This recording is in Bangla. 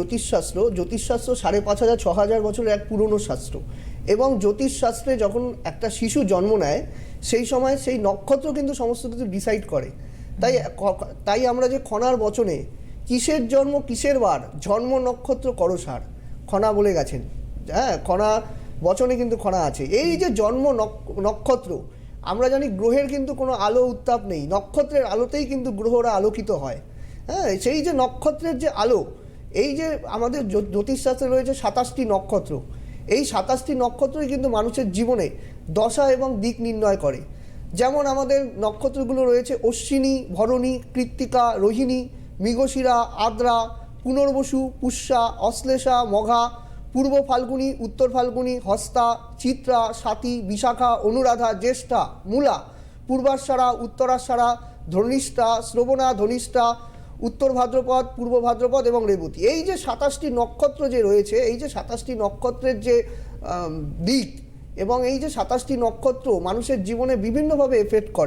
জ্যোতিষশাস্ত্র জ্যোতিষশাস্ত্র সাড়ে পাঁচ হাজার, ছ হাজার বছরের এক পুরনো শাস্ত্র। এবং জ্যোতিষশাস্ত্রে যখন একটা শিশু জন্ম নেয়, সেই সময় সেই নক্ষত্র কিন্তু সমস্ত কিছু ডিসাইড করে। তাই তাই আমরা যে খনার বচনে, কিসের জন্ম কিসের বার, জন্ম নক্ষত্র করসার খনা বলে গেছেন। হ্যাঁ খনা বচনে কিন্তু খনা আছে। এই যে জন্ম নক্ষত্র, আমরা জানি গ্রহের কিন্তু কোনো আলো উত্তাপ নেই। নক্ষত্রের আলোতেই কিন্তু গ্রহরা আলোকিত হয়। হ্যাঁ সেই যে নক্ষত্রের যে আলো এই যে আমাদের জ্যো- জ্যোতিষশাস্ত্রে রয়েছে সাতাশটি নক্ষত্র। এই সাতাশটি নক্ষত্রই কিন্তু মানুষের জীবনে দশা এবং দিক নির্ণয় করে। যেমন আমাদের নক্ষত্রগুলো রয়েছে অশ্বিনী, ভরণী, কৃত্তিকা, রোহিণী, মৃগশিরা, আদ্রা, পুনর্বসু, পুষ্যা, অশ্লেষা, মঘা, পূর্ব ফাল্গুনী, উত্তর ফাল্গুনী, হস্তা, চিত্রা সাথী বিশাখা, অনুরাধা, জ্যেষ্ঠা, মূলা পূর্বাষাঢ়া উত্তরাষাঢ়া ধনিষ্ঠা, শ্রবণা, ধনিষ্ঠা উত্তর ভাদ্রপদ, পূর্ব ভাদ্রপদ এবং রেবতী। এই যে সাতাশটি নক্ষত্র যে রয়েছে, এই যে সাতাশটি নক্ষত্রের যে দিক এবং এই যে সাতাশটি নক্ষত্র মানুষের জীবনে বিভিন্নভাবে এফেক্ট করে।